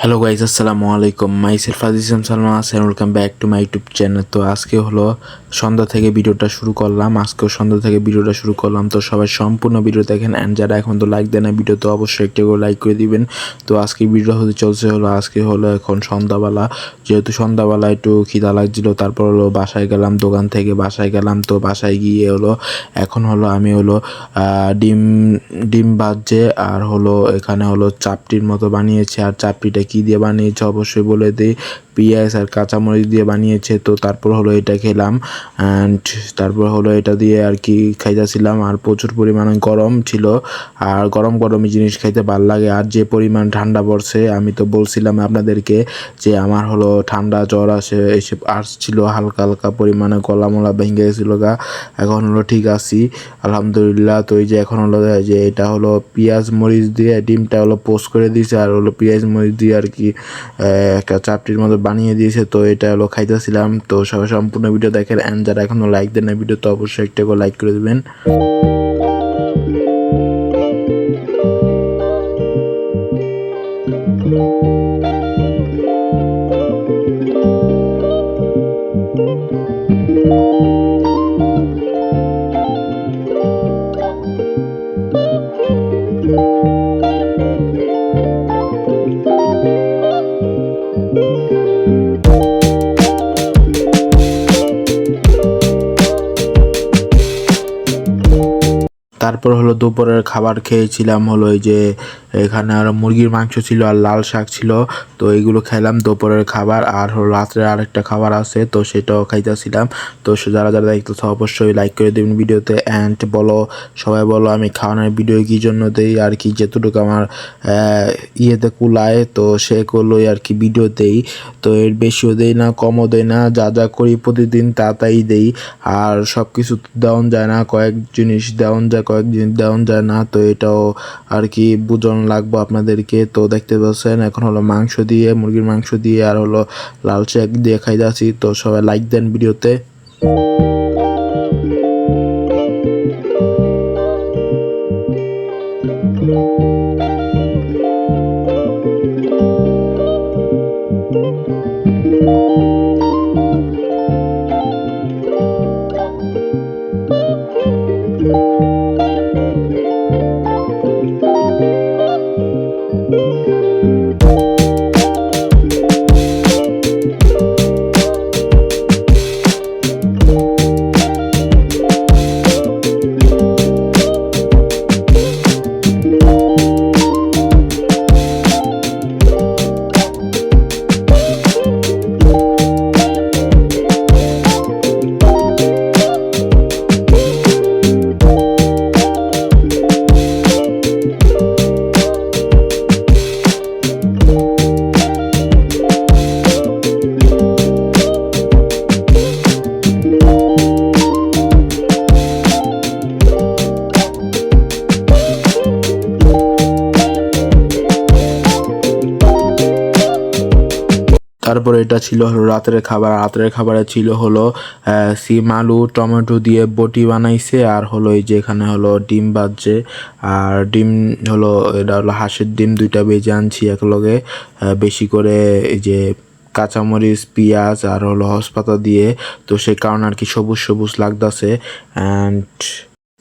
Hello guys আসসালামু আলাইকুম my self আজিজাম সালমা আসেন welcome back to my YouTube channel তো আজকে হলো সন্ধ্যা থেকে ভিডিওটা শুরু করলাম। আজকেও সন্ধ্যা থেকে ভিডিওটা শুরু করলাম। তো সবাই সম্পূর্ণ ভিডিও দেখেন। অ্যান্ড যারা এখন তো লাইক দেয় না ভিডিও, তো অবশ্যই একটা করে লাইক করে দিবেন। তো আজকে ভিডিও হতে চলছে হলো, আজকে হলো এখন সন্ধ্যাবেলা। যেহেতু সন্ধ্যাবেলা একটু খিদা লাগছিল, তারপর হলো বাসায় গেলাম, দোকান থেকে বাসায় গেলাম। তো বাসায় গিয়ে হলো, এখন হলো আমি হলো ডিম ডিম বাজছে। আর হলো এখানে হলো চাপটির মতো বানিয়েছে। আর চাপটিটা কি দিয়ে বানিয়েছে? অবশ্যই বলে দিই পেঁয়াজ আর কাঁচামরিচ দিয়ে বানিয়েছে। তো তারপর হলো এটা খেলাম। অ্যান্ড তারপর হলো এটা দিয়ে আর কি খাইতেছিলাম। আর প্রচুর পরিমাণে গরম ছিল। আর গরম গরম জিনিস খাইতে ভালো লাগে। আর যে পরিমাণ ঠান্ডা পড়ছে, আমি তো বলছিলাম আপনাদেরকে যে আমার হলো ঠান্ডা জ্বর আসে, এসে আসছিল হালকা হালকা পরিমাণে, গলা মলা ভেঙে গেছিল গা। এখন হলো ঠিক আছি। আলহামদুলিল্লাহ। তো এই যে এখন হলো যে এটা হলো পেঁয়াজ মরিচ দিয়ে, ডিমটা হলো পোস্ট করে দিয়েছে আর হলো পেঁয়াজ মরিচ দিয়ে আর কি একটা চাপটির মতো বানিয়ে দিয়েছে। তো এটা হলো খাইতেছিলাম। তো সবাই সম্পূর্ণ ভিডিও দেখেন। অ্যান্ড যারা এখনও লাইক দেন না ভিডিও তো অবশ্যই একটা করে লাইক করে দেবেন। তারপর হলো দুপুরের খাবার খেয়েছিলাম হলো এই যে এখানে আর মুরগির মাংস ছিল আর লাল শাক ছিল। তো এইগুলো খাইলাম দুপুরের খাবার আর রাত্রে আরেকটা খাবার আছে, তো সেটাও খাইতেছিলাম। তো যারা যারা দেখতেছে অবশ্যই লাইক করে দেবেন ভিডিওতে অ্যান্ড বলো, সবাই বলো আমি খাওয়ানোর ভিডিও কী জন্য দেই আর কি যেতটুকু আমার ইয়েতে কুলায়, তো সে করলোই আর কি ভিডিও দেই। তো এর বেশিও দেই না, কমও দেই না, যা যা করি প্রতিদিন তা তাই দেই। আর সব কিছু দেওয়ান যায় না, কয়েক জিনিস দেওয়ান যায়, কয়েক জিনিস দেওয়ান যায় না, তো এটাও আর কি বুঝন লাগবো আপনাদেরকে। তো দেখতে পাচ্ছেন, এখন হলো মাংস দিয়ে, মুরগির মাংস দিয়ে, আর হলো লাল শাক দিয়ে খাই যাচ্ছি তো সবাই লাইক দেন ভিডিওতে। তারপরে এটা ছিল হলো রাতের খাবার রাতের খাবারে ছিল হলো সিম, আলু, টমেটো দিয়ে বটি বানাইছে, আর হলো এই যে এখানে হলো ডিম বাজছে, আর ডিম হলো, এটা হলো হাঁসের ডিম, দুইটা বেজে আনছি একলগে বেশি করে এই যে কাঁচামরিচ, পেঁয়াজ, আর হলো হসপাতা দিয়ে, তো সেই কারণে আর কি সবুজ সবুজ লাগতাছে অ্যান্ড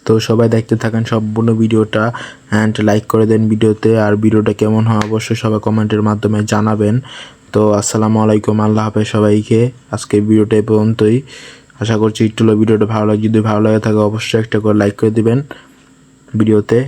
তো সবাই দেখতে থাকেন সম্পূর্ণ ভিডিওটা অ্যান্ড লাইক করে দেন ভিডিওতে, আর ভিডিওটা কেমন হয় অবশ্যই সবাই কমেন্টের মাধ্যমে জানাবেন। তো আসসালামু আলাইকুম, আল্লাহ হাফেজ সবাইকে। আজকে ভিডিওটা এ পর্যন্তই। আশা করছি একটু ভিডিওটা ভালো লাগে। যদি ভালো লাগে থাকে অবশ্যই একটা করে লাইক করে দিবেন ভিডিওতে।